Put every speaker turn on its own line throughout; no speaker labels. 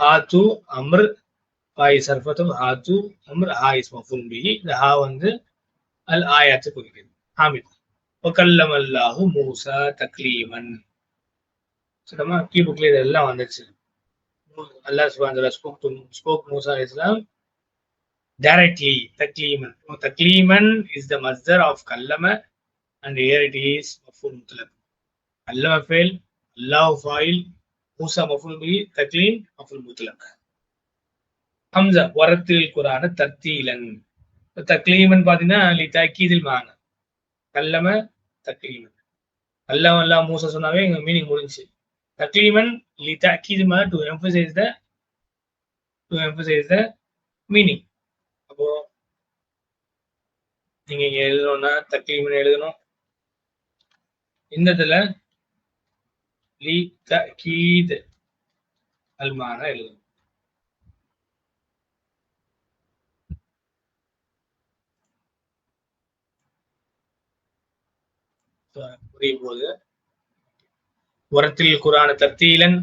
ஆத்து அம்ர் ஹாய் சர்பத்தும் ஆத்து அம்ர் ஹாய் மஃபூல் பிஹி இந்த ஹா வந்து அல் ஆயாத்து குறிக்கிறது ஹாமித். ஒக்கல்லம் அல்லாஹு மூசா தக்லீமன். சரிமா கீ புக்ல இதெல்லாம் வந்துச்சு அல்லாஹ் சுபான் spoke to spoke Musa Islam directly தக்லீமன். தக்லீமன் இஸ் த மஸ்தர் ஆஃப் கல்லம அண்ட் இயர் இட் இஸ் மஃபூல் முத்தலப் அல்லம ஃபேல் அல்லாஹ் ஃபாயில் மூசா மஃபுல் Allah தக்லீன் Musa முத்லக் ஹம்சா வரத்தில் குரான தர்த்தீலன். தக்லீமன் பாத்தீங்கன்னா லி தக்கீதில் மாங்க கல்லம தக்லீமன். அல்லாஹ் அல்லா மூசா சொன்னாவே எங்க மீனிங் முடிஞ்சு தக்லீமன் லி தக்கீது மா to emphasise the to emphasise the meaning அப்போ நீங்க இங்க எழுதணும்னா தக்லீமன் எழுதணும். இந்த இதுல லி தக்கீத் அல்மான எழுதணும் புரியும் போது உரத்தில் குரான தர்த்தீலன்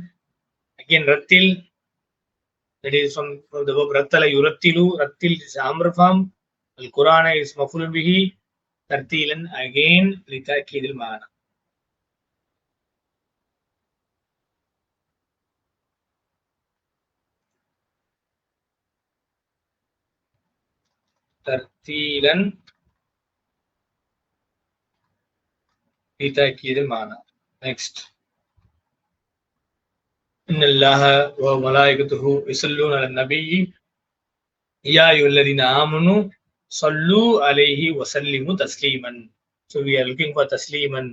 அகேன் ரத்தில் that is from, from the verb rattala yurattilu rattil is amr form al qur'ana is maf'ul bihi tartilan again litakid al ma'ana tartilan لتأكيد المعنى next إن الله وملائكته يصلون على النبي يا أيها الذين آمنوا صلوا عليه وسلموا تسليما so we are looking for தஸ்லீமன்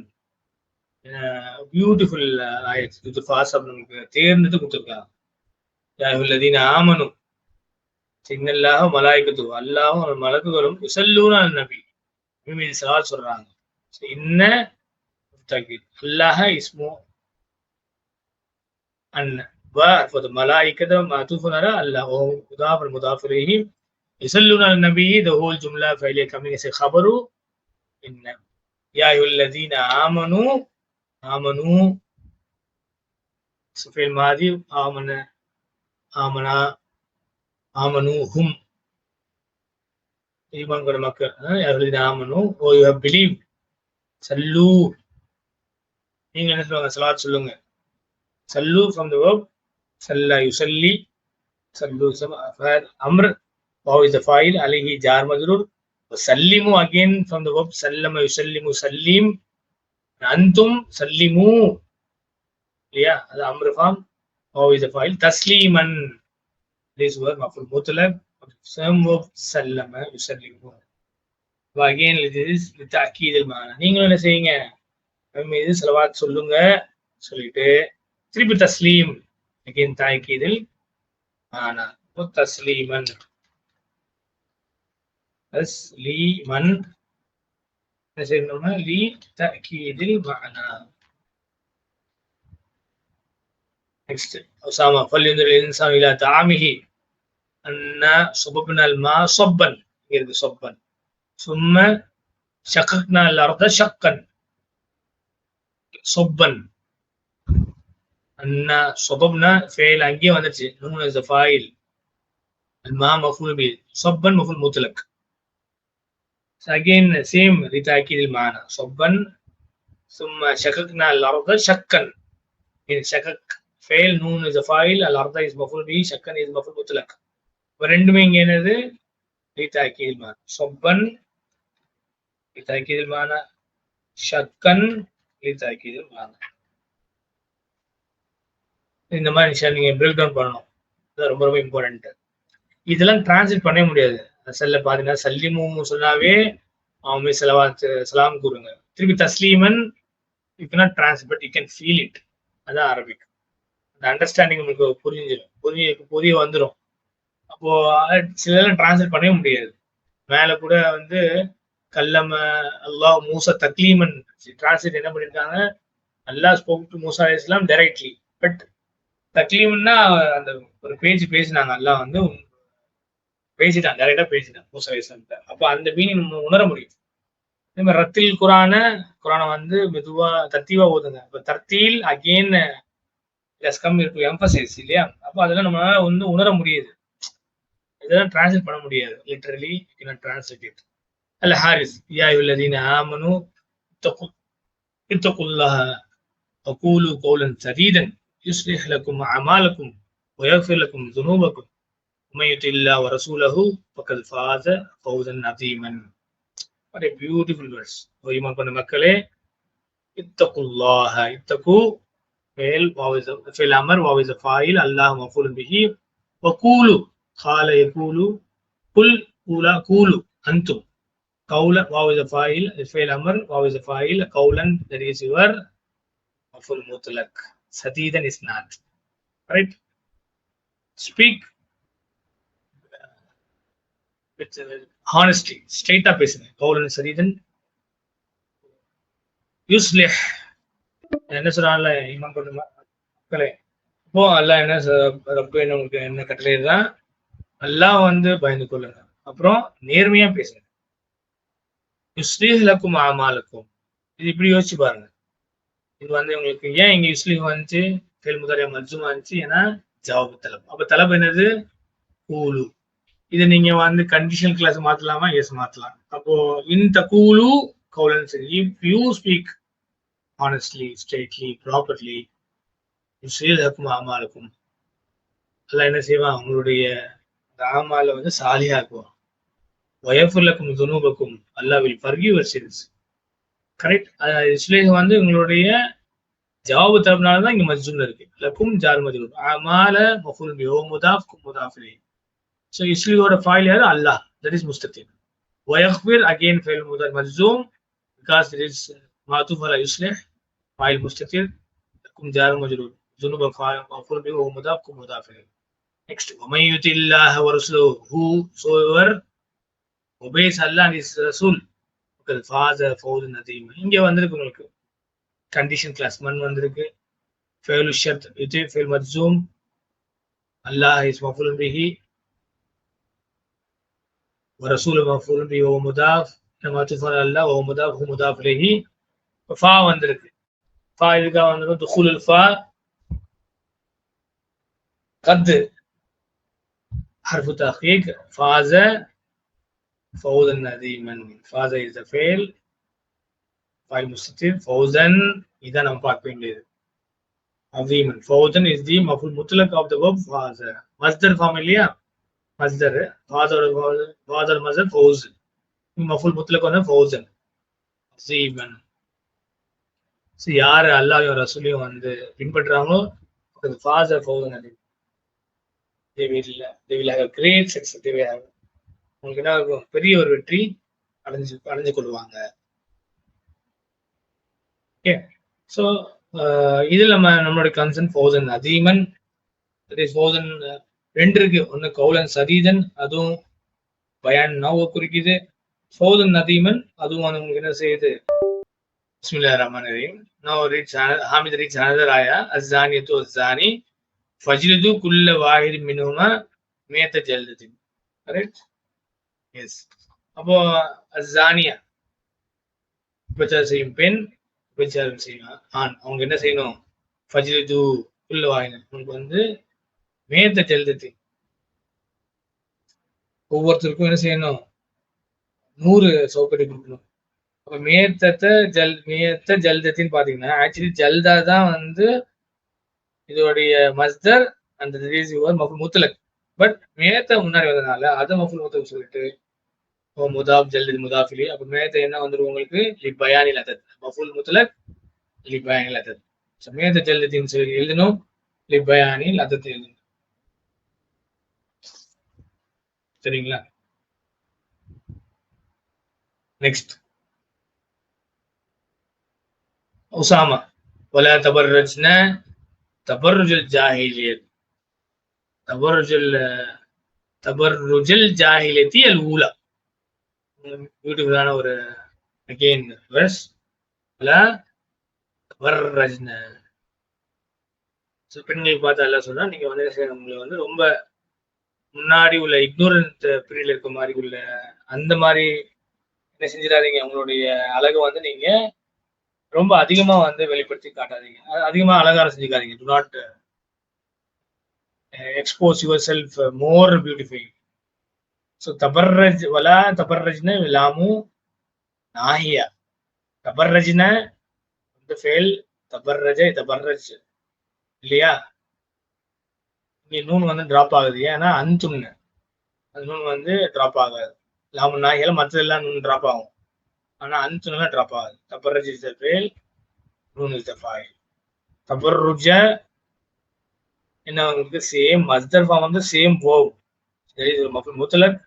beautiful ஆயிடுச்சு இது fast நமக்கு தேர்ந்தது கொடுத்துருக்காங்க யா அய்யுஹல் லதீன ஆமனு சின்னல்லாஹ் மலாய்க்கத்து அல்லாஹும் மலக்குகளும் யுசல்லூன அல் நபி மீது சலால் சொல்றாங்க So, இன்ன முத்தகித் Allah இஸ்மு an وفي الملائكة معطوف على الله وهو مضاف المضاف إليه يصلون على النبي the whole جملة فعلية coming as a خبر إن يا أيها الذين آمنوا آمنوا في الماضي آمن آمنا ஆமனு ஹும். ஈமான் கொண்ட மக்கள் யாருடைய ஆமனு ஓ யூ ஹவ் பிலீவ் சல்லு. நீங்க என்ன சொல்லுவாங்க? சலாத் சொல்லுங்க. சல்லூ ஃப்ரம் த வேர்ப் சல்லா யுசல்லி சல்லு அம்ர். வாவ் இஸ் த ஃபைல் அலிஹி ஜார் மஜ்ரூர். சல்லிமு அகெயின் ஃப்ரம் த வேர்ப் சல்லம யுசல்லிமு சல்லீம். அந்தும் சல்லிமு. இல்லையா? அது அம்ருஃபாம் வாவ் இஸ் த ஃபைல் தஸ்லீமன். These were Maful Mutalab of some of Sallama Yusallimun. Again, this is with Akid al Mana. நீங்களும் என்ன செய்யுங்க? நம்ம இது செலவாத் சொல்லுங்க. சொல்லிட்டு திருப்பி தஸ்லீம் அகைன் தாய்க்கீதில் ஆனா தஸ்லீமன் தஸ்லீமன் என்ன செய்யணும்னா லீ தக்கீதில் மானா நெக்ஸ்ட் உசாமா فلينظر الانسان الى طعامه أن صببنا الماء صبا இருக்கு صبا ثم شققنا الأرض شقا صبا أن صببنا فعل அங்கேயே வந்துச்சு noon as a file الماء مفعول به صبا مفعول مطلق so again same لتأكيد المعنى صبا ثم شققنا الأرض شقا in شقق ஃபெயில் நூன் இஸ் ஃபைல் அல் அர்தா இஸ் மஃபுல் பி ஷக்கன் இஸ் மஃபுல் முத்லக் ரெண்டுமே இங்க என்னது? லிதாக்கீல் மான சொப்பன் லிதாக்கீல் மான ஷக்கன் லிதாக்கீல் மான இந்த மாதிரி விஷயம் நீங்க பிரேக் டவுன் பண்ணணும். இது ரொம்ப ரொம்ப இம்பார்ட்டன்ட் இதெல்லாம் டிரான்ஸ்லேட் பண்ணவே முடியாது. செல்ல பாத்தீங்கன்னா சல்லிமும் சொன்னாவே அவங்க செலவா சலாம் கூறுங்க. திருப்பி தஸ்லீமன் you can translate but you can feel it அதான் அரபிக். அந்த அண்டர்ஸ்டாண்டிங் உங்களுக்கு புரிஞ்சிடும் புரிய புரிய வந்துடும் அப்போ சிலதெல்லாம் டிரான்ஸ்லேட் பண்ணவே முடியாது. மேல கூட வந்து கல்லம அல்லாஹ் மூசா தக்லீமன் டிரான்ஸ்லேட் என்ன பண்ணிருக்காங்க? அல்லாஹ் spoke to Musa Islam directly but தக்லீம்னா அந்த ஒரு பேஜ் பேசினாங்க. அல்லாஹ் வந்து பேசிட்டான் டைரக்டா பேசிட்டான் மூசா இஸ்லாம்கிட்ட அப்போ அந்த மீனிங் நம்ம உணர முடியும். அதே மாதிரி ரத்தில் குரான குரானை வந்து மெதுவா தத்தீவா ஓதுங்க. இப்போ தர்த்தீல் again yes come to emphasise இல்லையா அப்போ அதெல்லாம் நம்மளால வந்து உணர முடியுது இதெல்லாம் டிரான்ஸ்லேட் பண்ண முடியாது literally translate it Al Harris yeah الذين آمنوا اتقوا اتقوا الله وقولوا قولا سديدا يصلح لكم أعمالكم ويغفر لكم ذنوبكم ومن يطع الله ورسوله فقد فاز فوزا عظيما What a beautiful verse. ஓ ஈமான் கொண்ட மக்களே இத்தகுல்லாஹ இத்தகு فعل واو is a فعل امر واو is a فاعل الله مفعول به وقولوا قال يقول قل قولا قولوا انتم قولا واو is a فاعل فعل امر واو is a فاعل قولا that is your مفعول مطلق سديدا is not right speak with uh, honesty straight up பேசுங்க قولا سديدا يصلح என்ன சொல்றாங்கல்ல ஈமான் மக்களே. இப்போ அல்லாஹ் என்ன ரப்பு என்ன உங்களுக்கு என்ன கட்டளைதான் அல்லாஹ் வந்து பயந்து கொள்ளுங்க. அப்புறம் நேர்மையா பேசுங்க. யுஸ்லீஹ் ஆமாலுக்கும் இது இப்படி யோசிச்சு பாருங்க. இது வந்து உங்களுக்கு ஏன் இங்க யுஸ்லீஹ் வந்துச்சு? கேள் மஜ்ஜுமா இருந்துச்சு ஏன்னா ஜவாபு தலப். அப்ப தலப் என்னது? கூலு. இது நீங்க வந்து கண்டிஷனல் கிளாஸ் மாத்தலாமா? எஸ் மாத்தலாம். அப்போ இந்த கூலு கவுலன் சரி. If you speak honestly, straightly, properly, ஆமா இருக்கும் அதெல்லாம் என்ன செய்வான் அவங்களுடைய ஆமால வந்து சாலியா சாலியாக்குவான் வயஃபுல்லக்கும் துணுபக்கும் Allah will forgive sins correct இஸ்லேஹ் வந்து உங்களுடைய ஜவாபு தரப்புனால தான் இங்க மஸ்ஜூம்ல இருக்கு. லக்கும் ஜார் மஜ்ரூர் அமால மஃபுல் பி முதாஃப் கும் முதாஃபிலே ஸோ இஸ்லியோட ஃபாயில் யாரு? அல்லாஹ். தட் இஸ் முஸ்தத்தின் வயஃபிர் அகைன் ஃபைல் முதல் மஸ்ஜூம் பிகாஸ் இட் இஸ் மாத்துஃப் அலா யுஸ்லிஹ் فاعل مستتر لكم جار مجرور ذنوب فاعل مفعول به وهو مضاف كم مضاف اليه next ومن يطع الله ورسوله whosoever obeys Allah and his Rasul فقد فاز فوزا عظيما இங்க வந்திருக்கு உங்களுக்கு கண்டிஷன் கிளாஸ் மன் வந்திருக்கு فعل الشرط يطيع فعل مجزوم الله is مفعول به ورسول مفعول به وهو مضاف كما تفعل الله وهو مضاف هو مضاف اليه ஃபா வந்திருக்கு ஃபா இதுக்காக வந்திருக்கும் துஹுலுல் ஃபா கத்து حرف تحقيق فاز فوزا نديما فاز is the fail فاعل مستتر فوزا إذا نم பார்க்க வேண்டியது عظيما فوزا is the مفعول مطلق of the verb فاز مصدر form இல்லையா مصدر فاضل فاضل مصدر فوز مفعول مطلق هنا فوزا عظيما ஸோ யார் அல்லாவையும் ரசூலையும் வந்து பின்பற்றுறாங்களோ அது ஃபாதர் ஃபவுதன் அது they உங்களுக்கு என்ன இருக்கும் பெரிய ஒரு வெற்றி அடைஞ்சு அடைஞ்சு கொள்வாங்க. ஓகே ஸோ இதில் நம்ம நம்மளுடைய கன்சர்ன் ஃபௌசன் அதீமன் ஃபௌசன் ரெண்டு இருக்கு. ஒன்று கௌலன் சதீதன் அதுவும் பயான் நோவை குறிக்குது. ஃபௌசன் அதீமன் அதுவும் வந்து உங்களுக்கு என்ன செய்யுது? Bismillah ar-Rahman ar-Rahim. Now reads another, Hamid reads another ayah. Az-Zaniyatu az-Zani. Fajridu kulla wahid minhuma miyata jaldatin. Correct? Yes. அப்போ அசானியா விபச்சாரம் செய்யும் பெண் விபச்சாரம் செய்யும் ஆண் அவங்க என்ன செய்யணும் ஃபஜ்ரிது உள்ள வாயின உனக்கு வந்து மேத்த ஜல்தத்தை ஒவ்வொருத்தருக்கும் என்ன செய்யணும் நூறு சவுக்கடி கொடுக்கணும் மேத்தத்தை ஜல் மேத்த ஜல்தத்தின்னு பாத்தீங்கன்னா ஆக்சுவலி ஜல்தா தான் வந்து இதோடைய மஸ்தர் அந்த மஃபுல் முத்தலக். பட் மேத்த முன்னாடி வந்ததுனால அதை மஃபுல் முத்தலக் சொல்லிட்டு ஓ முதாப் ஜல்தி முதாஃபிலி அப்ப மேத்த என்ன வந்துடும் உங்களுக்கு? லி பயானி லதத் மஃபுல் முத்தலக் லி பயானி லதத் ஸோ மேத்த ஜல்தத்தின்னு சொல்லி எழுதணும். லி பயானி லதத் எழுதணும். சரிங்களா? Next Usama. வலா தபர்ரஜ்ன தபர்ருஜுல் ஜாஹிலியத். தபர்ருஜுல் தபர்ருஜுல் ஜாஹிலியத்தி அல் ஊலா. பியூட்டிஃபுல்லான ஒரு அகெயின் வெர்ஸ் வலா தபர்ரஜ்ன. பெண்களுக்கு பார்த்தா எல்லாம் சொன்னா நீங்க வந்து உங்களை வந்து ரொம்ப முன்னாடி உள்ள இக்னோரன்ட் பீரியட்ல இருக்க மாதிரி உள்ள அந்த மாதிரி என்ன செஞ்சிடாதீங்க. உங்களுடைய அழகை வந்து நீங்க ரொம்ப அதிகமா வந்து வெளிப்படுத்தி காட்டாதீங்க. அதிகமா அலங்காரம் செஞ்சுக்காதீங்க. To not expose yourself more beautify so தபர்ரஜ் வலா தபர்ரஜ்னு lamu nahiya. தபர்ரஜ்ன the fail tabarraja tabarraj. இல்லையா? இங்கே நூன் வந்து ட்ராப் ஆகுது. ஏன்னா அந்துன்னு அந்த நூன் வந்து ட்ராப் ஆகாது. லாமு நாய்கள் மற்றதெல்லாம் நூன் ட்ராப் ஆகும். ஆனா அந்துன்னு டிராப் ஆகுது தபர்ரஜ் is the ஃபேல் noon is the foil தபர்ருஜ என்ன உங்களுக்கு சேம் மஸ்தர் ஃபார்ம் வந்து same வோவ் மஃபுல் முத்தலக்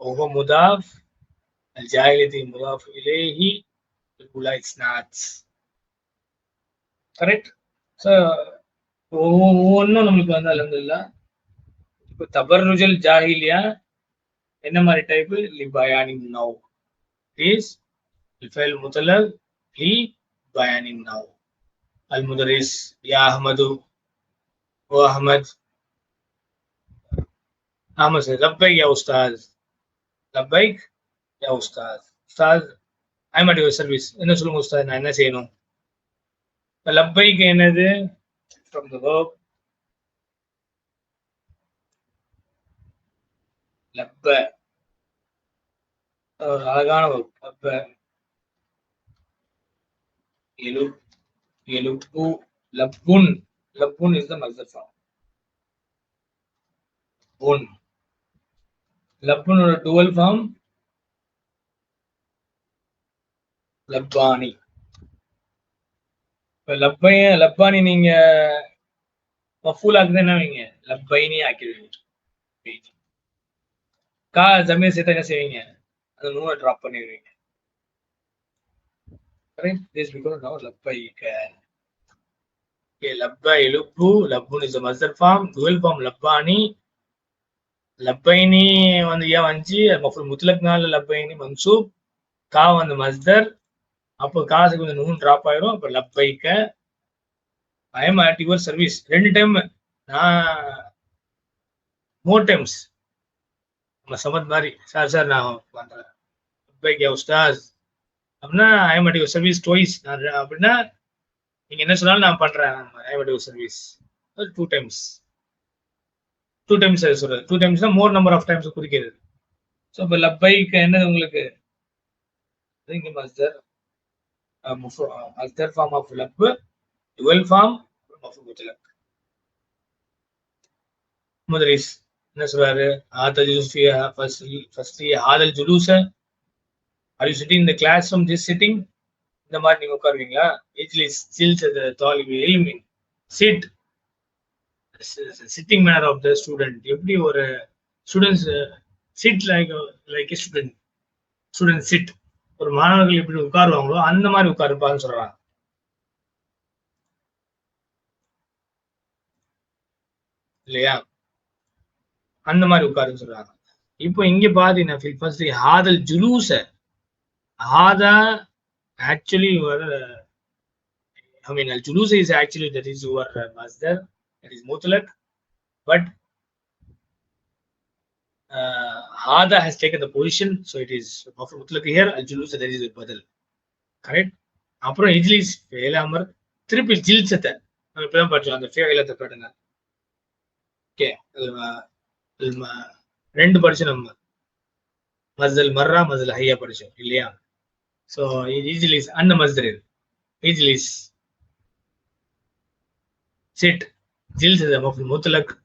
وهو مضاف الجاهلية مضاف إليه الأولى it's not correct so ஒவ்வொன்றும் நம்மளுக்கு வந்து அலமதுல்லா இப்போ தபர்ருஜல் ஜாஹிலியா என்ன மாதிரி type Li Bionic now is الفعل المطلق لي بيان النوع المدرس يا أحمد وأحمد أحمد لبيك يا أستاذ لبيك يا أستاذ أستاذ I'm at your service என்ன சொல்லுங்க உஸ்தாத் நான் என்ன செய்யணும் லப்பைக்கு என்னது from the verb லப்ப ஒரு அழகான verb லப்ப எழு எழுப்பு லப்புன் லப்புன் இஸ் த மஸ்தர் ஃபார்ம் புன் லப்புனோட டுவல் ஃபார்ம் லப்பானி இப்ப லப்பைய லப்பானி நீங்க மஃபூல் ஆக்குது என்ன வைங்க. லப்பைனி ஆக்கிடுவீங்க கா ஜமீர் சேர்த்து என்ன செய்வீங்க? அந்த நூலை ட்ராப் பண்ணிடுவீங்க. Correct this because now labbaik okay labba ilubu labbun is the masdar form dual form labbani. லப்பைனி வந்து ஏன் வந்துச்சு மஃபுல் முத்லக்னால லப்பைனி மன்சூப் கா வந்து மஸ்தர் அப்போ காசு கொஞ்சம் நூன் ட்ராப் ஆயிரும் அப்போ லப்பைக்க I am at your service ரெண்டு டைம் நான் மோர் டைம்ஸ் நம்ம சமத் மாதிரி சார் சார் நான் பண்றேன் லப்பைக்க உஸ்தாஸ் அப்படின்னா I am at your service twice அப்படின்னா நீங்க என்ன சொன்னாலும் நான் பண்றேன். I am at your service two times two times சொல்றது. Two times more number of times குறிக்கிறது. ஸோ இப்போ லப்பைக்கு என்னது உங்களுக்கு? மஸ்தர் மஸ்தர் ஃபார்ம் ஆஃப் லப் டுவெல் ஃபார்ம் ஆஃப் முத்தலக் முதலிஸ் என்ன சொல்றாரு? ஆதல் ஜூசியா ஃபஸ்ட் ஃபஸ்ட் ஆதல் ஜுலூஸ ஆர் யூ சிட்டிங் இந்த கிளாஸ் ரூம் ஜஸ்ட் சிட்டிங் இந்த மாதிரி நீங்க உட்காருவீங்களா? இட்லி stills தாலிபி எலிமின் sit sitting manner of the student எப்படி ஒரு students sit like like student student sit ஒரு மாணவர்கள் எப்படி உட்காருவாங்களோ அந்த மாதிரி உட்காருப்பான்னு சொல்றாங்க. இல்லையா? அந்த மாதிரி உட்காருன்னு சொல்றாங்க. இப்போ இங்க பாத்தீங்கன்னா ஃபர்ஸ்ட் ஹாதல் ஜுலூச ஹாதா ஆக்சுவலி யுவர் ஐ மீன் அல் ஜுலூஸ் is actually that is your மஸ்தர் that is mutlaq. But uh, hada has taken the position so it is maful mutlaq here al julus that is badal. Correct? அப்புறம் இஜ்லிஸ் ஃபேலாமர் திருப்பி ஜில்சத்தை நம்ம இப்பதான் படிச்சோம் அந்த ஃபேலத்தை பாடுங்க. Okay ரெண்டு படிச்சோம் நம்ம. மஸ்தல் மர்ரா மஸ்தல் ஹையா படிச்சோம் இல்லையா? So ijlis anna masdarin. Ijlis. Sit. Jils is a maful mutlaq.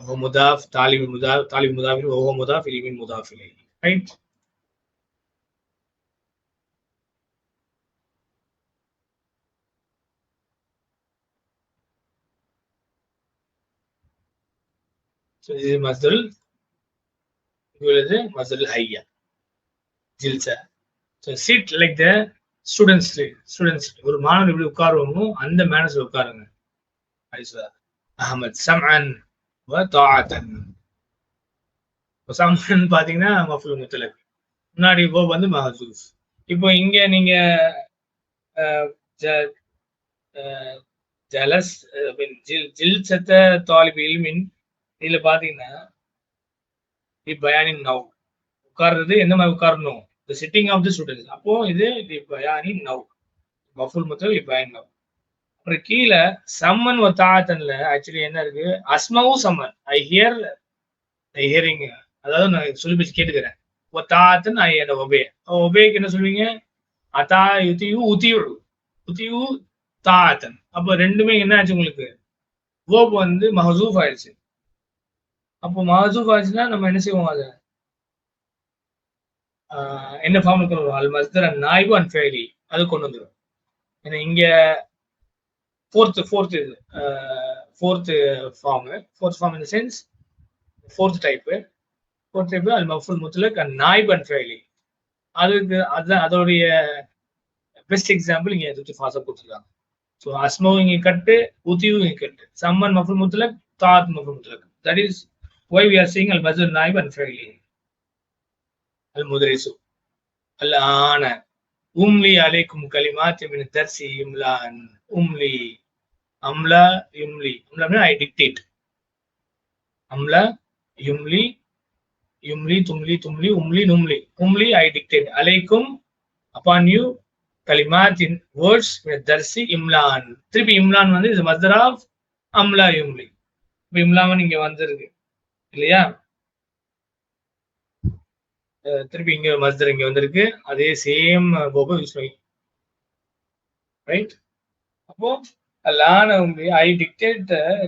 هو مضاف طالب مضاف طالب مضاف وهو مضاف إليه من مضاف إليه right so this is masdar يقول هذا masdar الحية جلسة seat like the the students ஒரு மாணவர் எப்படி உட்காருவோமோ அந்த மேனஸ்ல உட்காருங்க. அஹமத் சம்அன் வ தாஅத்தன். சம்அன் பாத்தீங்கன்னா மஃபூல் முத்தலக். முன்னாடி போ வந்து மஹசூஸ் இப்போ இங்க நீங்க ஜலஸ் ஜில்சத்த தாலிப் இல்மின் இதுல பாத்தீங்கன்னா பயானின் நவ். உட்கார்றது எந்த மாதிரி உட்காரணும்? The sitting of the students அப்போ இது பயானின் நவ் மஃபூல் முத்தல் பயான் நவ் அப்புறம் கீழே சம்மன் ஒரு தாத்தன்ல ஆக்சுவலி என்ன இருக்கு? அஸ்மாவும் சம்மன். ஐ ஹியர் ஐ ஹியரிங் அதாவது நான் சொல்லி பேச்சு கேட்டுக்கிறேன். ஒத்தாத்தன் ஐ என்ன ஒபே. ஒபேக்கு என்ன சொல்லுவீங்க அதா யுத்தியு உத்தியு உத்தியு தாத்தன் அப்போ ரெண்டுமே என்ன ஆச்சு உங்களுக்கு? ஓப் வந்து மஹசூஃப் ஆயிடுச்சு. அப்போ மஹசூஃப் ஆயிடுச்சுன்னா நம்ம என்ன செய்வோம் அதை? என்ன ஃபார்ம் கொண்டு வருவோம் அல் மஸ்தர் நாய்பு அண்ட் ஃபேலி. அது கொண்டு வந்துடும் ஏன்னா இங்க ஃபோர்த் ஃபோர்த் இது fourth form fourth form in sense fourth type fourth type அல் மஃபுல் முத்துலக் அண்ட் நாய்ப் அண்ட் ஃபேலி. அதுக்கு அதுதான் அதோடைய பெஸ்ட் எக்ஸாம்பிள் இங்கே துத்தி ஃபாசா கொடுத்துருக்காங்க. ஸோ அஸ்மோ இங்கே கட்டு உத்தியும் இங்கே கட்டு. சம்மன் மஃபுல் முத்துலக் தாத் மஃபுல் முத்துலக். That is why we are seeing அல் மசூர் நாய்ப் அண்ட் ஃபேலி. المدرس الآن أملي عليكم كلمات من الدرس إملاء أملي أملا يملي أملا من I dictate أملا يملي يملي تملي تملي أملي نملي أملي I dictate عليكم upon you كلمات in words من الدرس إملاء திருப்பி இம்லான் வந்து இது மதர் ஆஃப் அம்லா யும்லி இப்போ இம்லாமன் இங்க வந்திருக்கு இல்லையா அஹ் திருப்பி இங்க மஸ்தர் இங்க வந்திருக்கு. அதே சேம் போபோ யூஸ் பண்ணி. ரைட் அப்போ learn I dictate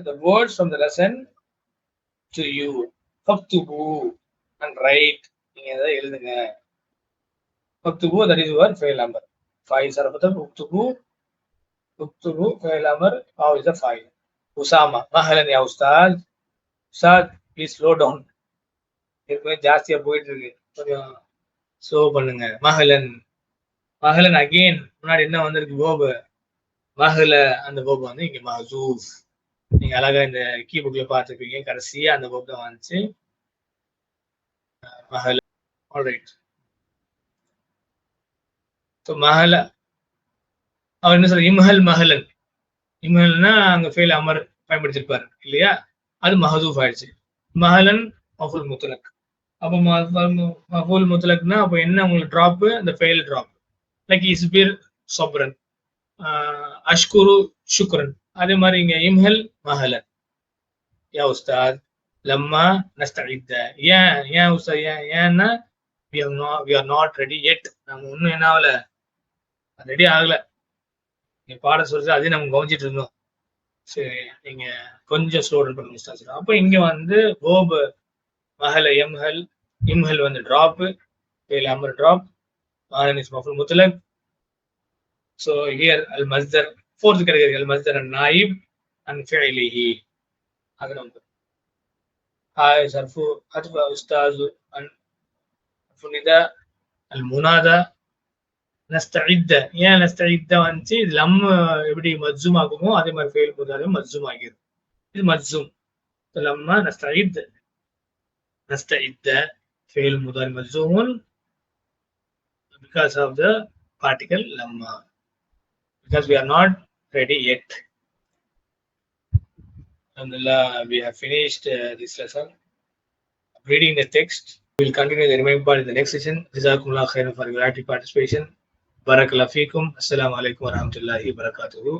the words from the lesson to you ஃபக்துபு and write நீங்க எதாவது எழுதுங்க? ஃபக்துபு தட் இஸ் யுவர் ஃபைல் நம்பர் ஃபைல் சரபத்தம் உக்துபு உக்துபு ஃபைல் நம்பர் ஹவ் இஸ் த ஃபைல் உசாமா மஹலன் யா உஸ்தாத்? உஸ்தாத் ப்ளீஸ் ஸ்லோ டவுன் ஏற்கனவே ஜாஸ்தியா போயிட்டு இருக்கு. கொஞ்சம் ஸ்லோ பண்ணுங்க. மகளன். மகளன் அகெயின் முன்னாடி என்ன வந்திருக்கு? கோபு. மகள அந்த கோபு வந்து இங்க மஹசூஃப் நீங்க அழகா இந்த கீபுக்ல பாத்துருப்பீங்க பார்த்துருப்பீங்க. கடைசியா அந்த கோபு தான் வந்துச்சு மகள. ஆல்ரைட் ஸோ மகள. அவர் என்ன சொல்ற இம்ஹல் மகளன். இம்ஹல்னா அங்க ஃபெயில் அமர் பயன்படுத்திருப்பாரு. இல்லையா? அது மஹதூஃப் ஆயிடுச்சு. மகளன் மஃபுல் முத்தலக். அப்போ மஃபூல் முத்தலக்னா அப்போ என்ன உங்களுக்கு ட்ராப்பு அந்த ஃபெயில் ட்ராப் லைக் இஸ்பீர் சொப்ரன் அஷ்குரு சுக்ரன் அதே மாதிரி இங்க இம்ஹல் மஹலன் யா உஸ்தாத் லம்மா நஸ்தஇத்த ஏன் ஏன் உஸ்தா ஏன் ஏன்னா we are not we are not ready yet நம்ம இன்னும் என்ன ஆகல? ரெடி ஆகல. நீ பாட சொல்றது அதே நம்ம கவனிச்சிட்டு இருந்தோம். சரி நீங்க கொஞ்சம் ஸ்லோ டவுன் பண்ணுங்க உஸ்தாத். அப்போ இங்க வந்து கோபு மஹல எம்ஹல் இம்ஹல் வந்து ட்ராப் ஃபெயில் அமர் ட்ராப் மாலன் இஸ் மஃபுல் முத்தலக். ஸோ ஹியர் அல் மஸ்தர் ஃபோர்த் கேட்டகரி அல் மஸ்தர் அண்ட் நாயிப் அண்ட் ஃபெயிலிஹி அது நம்ம ஹாய் சர்ஃபு ஹத்ஃபா உஸ்தாது அண்ட் ஃபுனிதா அல் முனாதா நஸ்தஇத்த. ஏன் நஸ்தஇத்த வந்துச்சு? இது லம் எப்படி மஜ்ஜும் ஆகுமோ அதே மாதிரி ஃபெயில் போதாலும் மஜ்ஜும் ஆகிடும் இது மஜ்ஜும். லம்மா நஸ்தஇத் نستعد فعل مضارع مجزوم because of the particle lamma because we are not ready yet Alhamdulillah, we have finished uh, this lesson reading the text we will continue the remaining part in the next session jazakumullah khairan for your active participation barakallahu feekum assalamu alaikum wa rahmatullahi wa barakatuhu